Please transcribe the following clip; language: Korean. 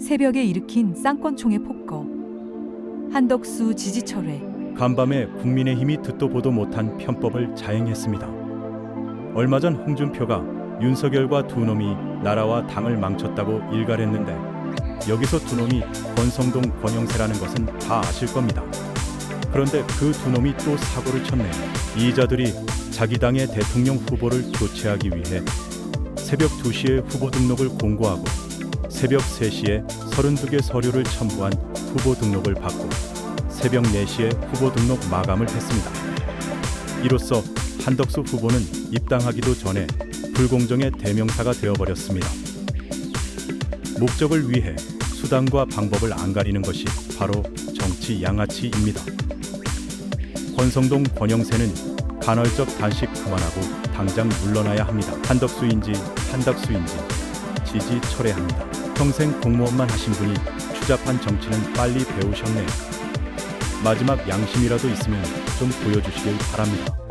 새벽에 일으킨 쌍권총의 폭거. 한덕수 지지 철회. 간밤에 국민의힘이 듣도 보도 못한 편법을 자행했습니다. 얼마 전 홍준표가 윤석열과 두 놈이 나라와 당을 망쳤다고 일갈했는데 여기서 두 놈이 권성동 권영세라는 것은 다 아실 겁니다. 그런데 그 두 놈이 또 사고를 쳤네요. 이자들이 자기 당의 대통령 후보를 교체하기 위해 새벽 2시에 후보 등록을 공고하고 새벽 3시에 32개 서류를 첨부한 후보 등록을 받고 새벽 4시에 후보 등록 마감을 했습니다. 이로써 한덕수 후보는 입당하기도 전에 불공정의 대명사가 되어버렸습니다. 목적을 위해 수단과 방법을 안 가리는 것이 바로 정치 양아치입니다. 권성동 권영세는 간헐적 단식 그만하고 당장 물러나야 합니다. 한덕수인지 한덕수인지 지지 철회합니다. 평생 공무원만 하신 분이 추잡한 정치는 빨리 배우셨네요. 마지막 양심이라도 있으면 좀 보여주시길 바랍니다.